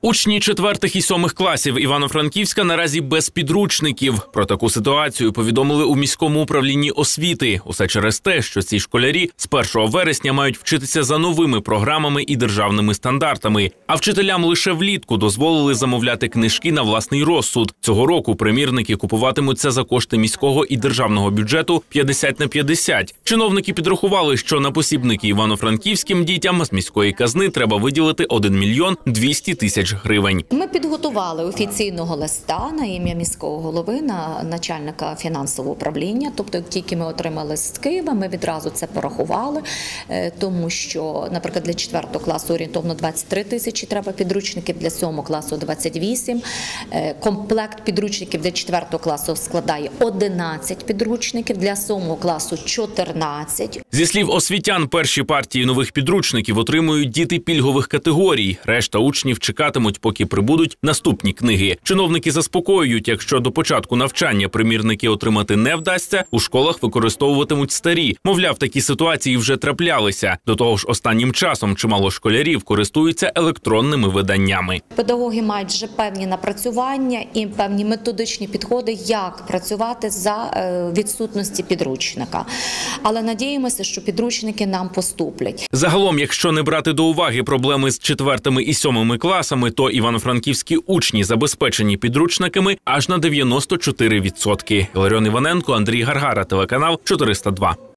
Учні четвертих і сьомих класів Івано-Франківська наразі без підручників. Про таку ситуацію повідомили у міському управлінні освіти. Усе через те, що ці школярі з 1 вересня мають вчитися за новими програмами і державними стандартами. А вчителям лише влітку дозволили замовляти книжки на власний розсуд. Цього року примірники купуватимуться за кошти міського і державного бюджету 50 на 50. Чиновники підрахували, що на посібники івано-франківським дітям з міської казни треба виділити 1 мільйон 200 тисяч гривень. Ми підготували офіційного листа на ім'я міського голови на начальника фінансового управління. Тобто, тільки ми отримали з Києва, ми відразу це порахували, е, тому що, наприклад, для 4 класу орієнтовно 23 тисячі треба підручників, для 7 класу 28. Е, Комплект підручників для 4 класу складає 11 підручників, для 7 класу 14. Зі слів освітян, перші партії нових підручників отримують діти пільгових категорій. Решта учнів чекатимуть, поки прибудуть наступні книги. Чиновники заспокоюють, якщо до початку навчання примірники отримати не вдасться, у школах використовуватимуть старі. Мовляв, такі ситуації вже траплялися. До того ж, останнім часом чимало школярів користуються електронними виданнями. Педагоги мають вже певні напрацювання і певні методичні підходи, як працювати за е, відсутності підручника. Але надіємося, що підручники нам поступлять. Загалом, якщо не брати до уваги проблеми з четвертими і сьомими класами, то івано-франківські учні забезпечені підручниками аж на 94%. Ларіон Іваненко, Андрій Гаргара, телеканал 402.